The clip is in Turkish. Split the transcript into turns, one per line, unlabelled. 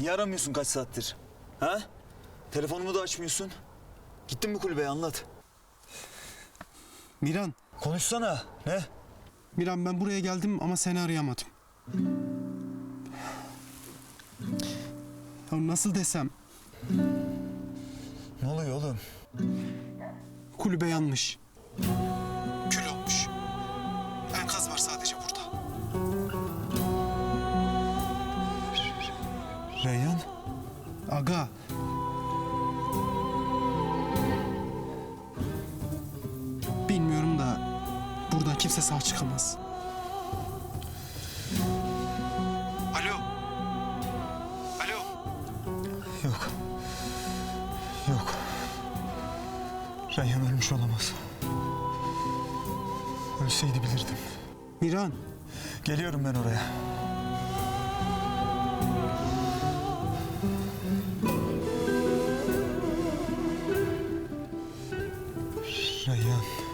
Niye aramıyorsun kaç saattir? Ha? Telefonumu da açmıyorsun. Gittin mi kulübeye anlat.
Miran,
Konuşsana. Ne?
Miran ben buraya geldim ama seni arayamadım. Ya nasıl desem,
Ne oluyor oğlum?
kulübe yanmış.
Reyhan?
Aga. Bilmiyorum da buradan kimse sağ çıkamaz. Alo. Alo.
Yok. Yok. Reyhan ölmüş olamaz. Ölseydi bilirdim.
Miran.
Geliyorum ben oraya. Yeah.